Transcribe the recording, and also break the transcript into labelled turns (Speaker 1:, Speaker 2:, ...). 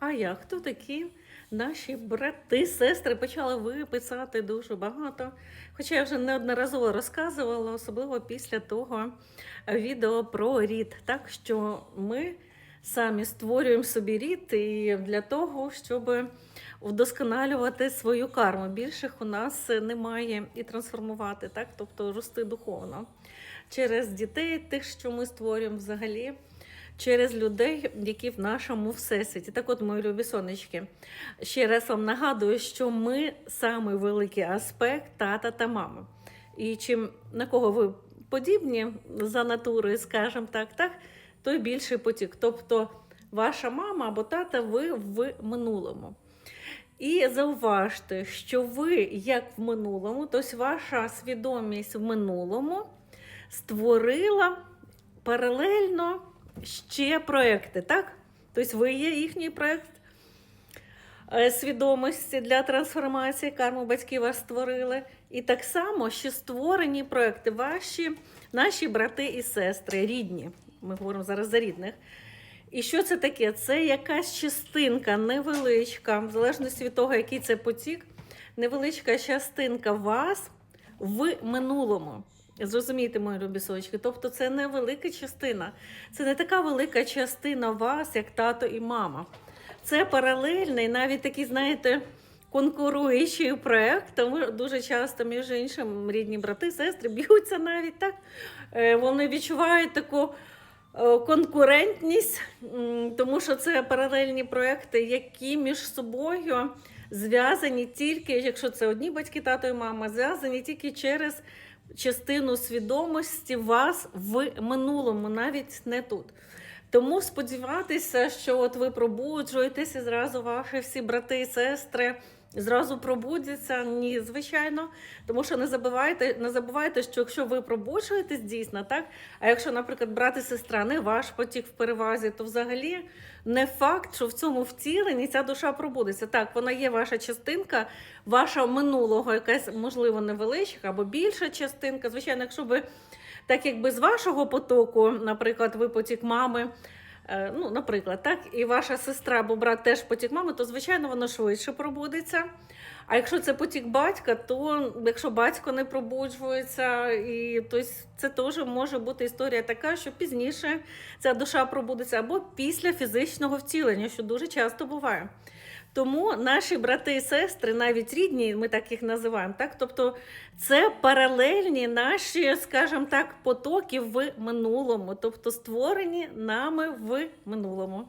Speaker 1: А я хто такі? Наші брати, сестри почали ви писати дуже багато. Хоча я вже неодноразово розказувала, особливо після того відео про рід. Так що ми самі створюємо собі рід і для того, щоб вдосконалювати свою карму. Більших у нас немає і трансформувати, так? тобто рости духовно. Через дітей, тих, що ми створюємо взагалі через людей, які в нашому всесвіті. Так от, мої любі сонечки, ще раз вам нагадую, що ми самий великий аспект тата та мами. І чим на кого ви подібні за натурою, скажімо так, так, той більший потік. Тобто ваша мама або тата, ви в минулому. І зауважте, що ви, як в минулому, тобто ваша свідомість в минулому створила паралельно ще проекти, так? Тобто ви є їхній проект е, свідомості для трансформації, карму батьки вас створили. І так само ще створені проекти ваші, наші брати і сестри, рідні. Ми говоримо зараз за рідних. І що це таке? Це якась частинка невеличка, в залежності від того, який це потік, невеличка частинка вас в минулому. Зрозумійте, мої любі. Тобто це не велика частина. Це не така велика частина вас, як тато і мама. Це паралельний, навіть такий, знаєте, конкуруючий проєкт. Тому дуже часто, між іншим, рідні брати, сестри б'ються навіть так. Е, Вони відчувають таку е, конкурентність, тому що це паралельні проекти, які між собою зв'язані тільки, якщо це одні батьки, тато і мама, зв'язані тільки через частину свідомості вас в минулому, навіть не тут. Тому сподіватися, що от ви пробуджуєтеся, і зразу ваші всі брати і сестри зразу пробудяться. Ні, звичайно. Тому що не забувайте, не забувайте, що якщо ви пробуджуєтесь дійсно, так, а якщо, наприклад, брат і сестра не ваш потік в перевазі, то взагалі не факт, що в цьому втіленні ця душа пробудеться. Так, вона є ваша частинка, ваша минулого, якась, можливо, невеличка або більша частинка. Звичайно, якщо ви так якби з вашого потоку, наприклад, ви потік мами. Е, Ну, наприклад, так, і ваша сестра або брат теж потік мами, то звичайно воно швидше пробудеться. А якщо це потік батька, то якщо батько не пробуджується, і то це теж може бути історія така, що пізніше ця душа пробудеться або після фізичного втілення, що дуже часто буває. Тому наші брати і сестри, навіть рідні, ми так їх називаємо, так? Тобто це паралельні наші, скажімо так, потоки в минулому, тобто створені нами в минулому.